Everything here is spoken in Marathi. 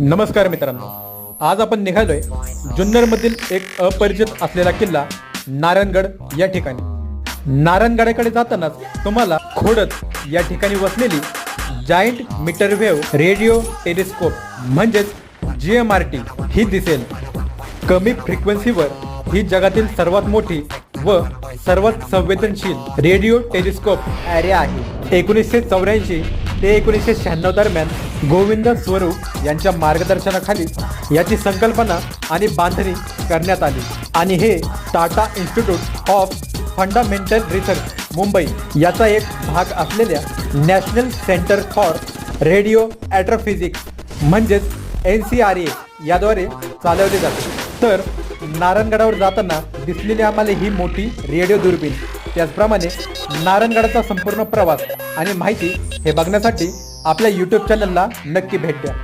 नमस्कार मित्रांनो. आज आपण निघालोय जुन्नरमधील एक अपरिचित असलेला किल्ला नारायणगड या ठिकाणी. नारायणगडाकडे जातानाच तुम्हाला खोडत या ठिकाणी वसलेली giant metre wave radio telescope म्हणजेच जी एम आर टी ही दिसेल. कमी फ्रिक्वेन्सीवर ही जगातील सर्वात मोठी व सर्वात संवेदनशील रेडिओ टेलिस्कोप ॲरे आहे. एकोणीसशे चौऱ्याऐंशी ते एकोणीसशे शहाण्णव दरम्यान गोविंद स्वरूप यांच्या मार्गदर्शनाखाली याची संकल्पना आणि बांधणी करण्यात आली. आणि हे Tata institute of fundamental research Mumbai याचा एक भाग असलेल्या national centre for radio astrophysics म्हणजेच एन सी आर ए याद्वारे चालवले जाते. तर नारायणगडावर जाताना दिसलेली आम्हाला ही मोठी रेडिओ दुर्बीण. त्याचप्रमाणे नारायणगडाचा संपूर्ण प्रवास आणि माहिती हे बघण्यासाठी आपल्या यूट्यूब चॅनलला नक्की भेट द्या.